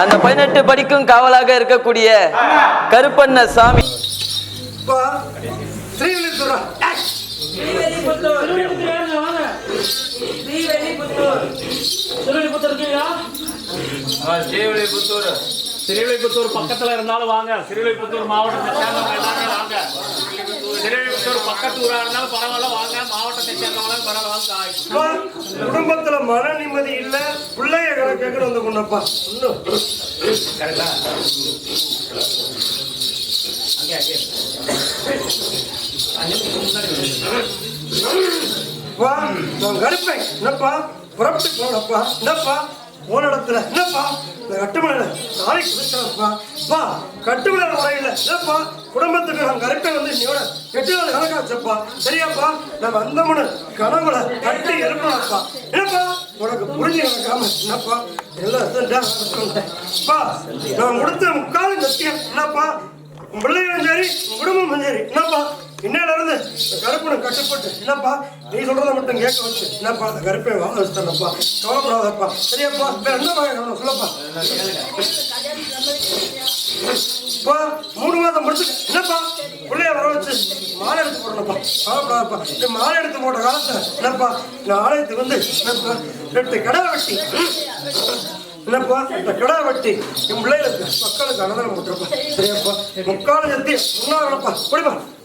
அந்த பதினெட்டு படிக்கும் காவலாக இருக்கக்கூடிய கருப்பண்ண சாமி. திருவிழிபுத்தூர் பக்கத்துல இருந்தாலும் வாங்க. திருவிழிபுத்தூர் மாவட்டத்தை சேர்ந்தவங்க எல்லாமே வாங்க திருவிழிபுத்தூர் பக்கத்து ஊரா இருந்தாலும் பரவாயில்ல வாங்க மாவட்டத்தை சேர்ந்தவங்களும் பரவாயில்ல அப்பா குடும்பத்துல மன நிம்மதி இல்ல பிள்ளைய கணக்கு வந்து கொண்டப்பா. இன்னும் வா நான் கருப்பேன் என்னப்பா? புறப்பட்டு போனப்பா. என்னப்பா? போன இடத்துல. என்னப்பா? இந்த நாளைக்கு குடிச்சப்பா பா கட்டுமலை முறையில் ஏப்பா குடும்பத்துக்கு நான் கரெக்டாக வந்து இன்னையோட எட்டு நாள் கணக்காச்சப்பா சரியாப்பா நம்ம வந்தமுன்னு கனவுல கட்டி எழுப்பாப்பா என்னப்பா உனக்கு புரிஞ்சு நடக்காம என்னப்பா? எல்லாம் பா நான் கொடுத்த முக்காலும் சத்தியம். என்னப்பா உன் பிள்ளைகளும் சரி உன் குடும்பமும் சரி. என்னப்பா? என்ன நடந்து? இந்த கருப்பனை கட்டுப்பட்டு என்னப்பா நீ சொல்றதை மட்டும் கேட்க வச்சு. என்னப்பா அந்த கருப்பை வாங்க வச்சுட்டேன்ப்பா. கவலைப்படாதப்பா. சரியாப்பா வேற என்ன கவலை சொல்லப்பா. இப்போ மூணு மாதம் முடிச்சு என்னப்பா? பிள்ளைய வர வச்சு மாலை எடுத்து போடணும்ப்பா. கவலைப்படாதப்பா. இந்த மாலை எடுத்து போட்ட காலத்துல என்னப்பா நான் ஆலயத்துக்கு வந்து என்னப்பா ரெண்டு கடை வெட்டி. என்னப்பா இந்த கிடா வெட்டி. என் பிள்ளைகளுக்கு மக்களுக்கு அன்னதானம் போட்டுருப்பா. சரியாப்பா. முக்கால சத்தி முன்னாப்பா குடிப்பா